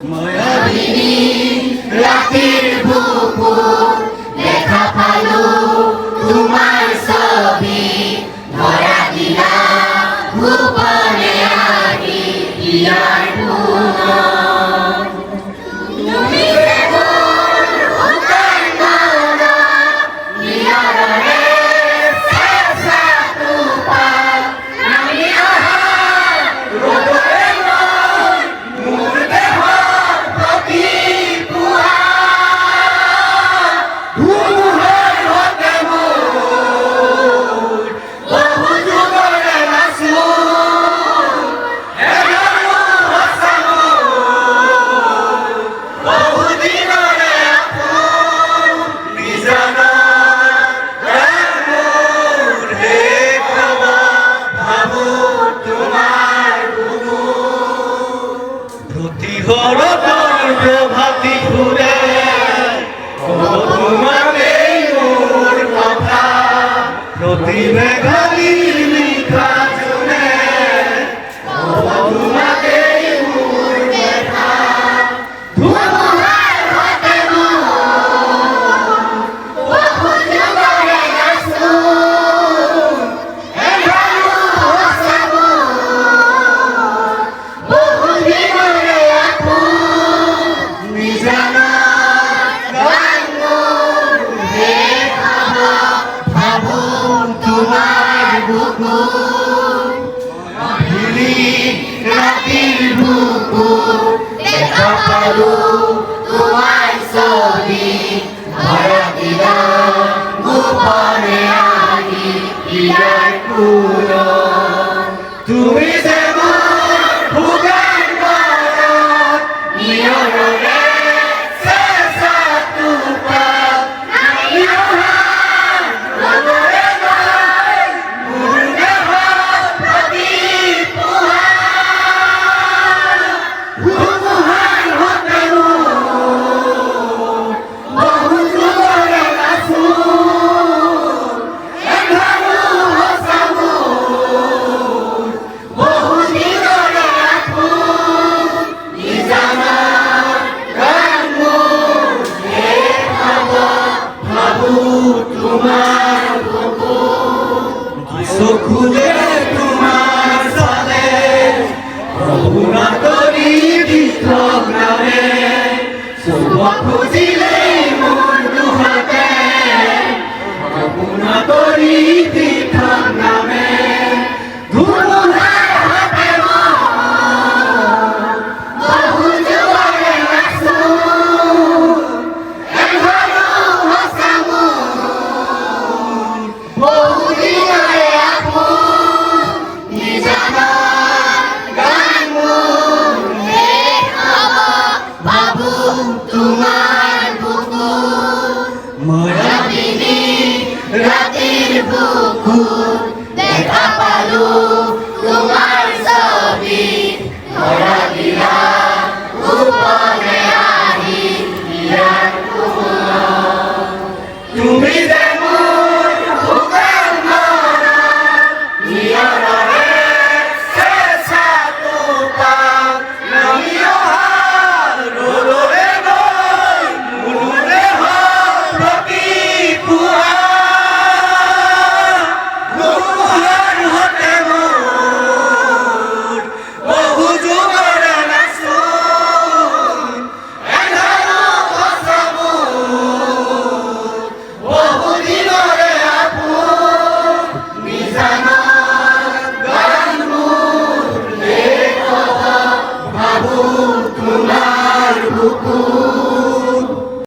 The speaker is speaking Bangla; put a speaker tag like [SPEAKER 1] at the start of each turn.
[SPEAKER 1] মায়াবিনী রাতের বুকুর দেখা পালো তোমার ছবি ধরা দিলা ভুবনে আগে ইয়া করো তোর প্রভাতি ঘুরে। তোমার কথা প্রতিভা খালি লিখা। বুকুর অধুলির রাতের বুকুর দেখা পালো তোমার ছবি ভরা দিলাম তুমি যে খুলে তোমার বুকুর দেখা পালো তোমার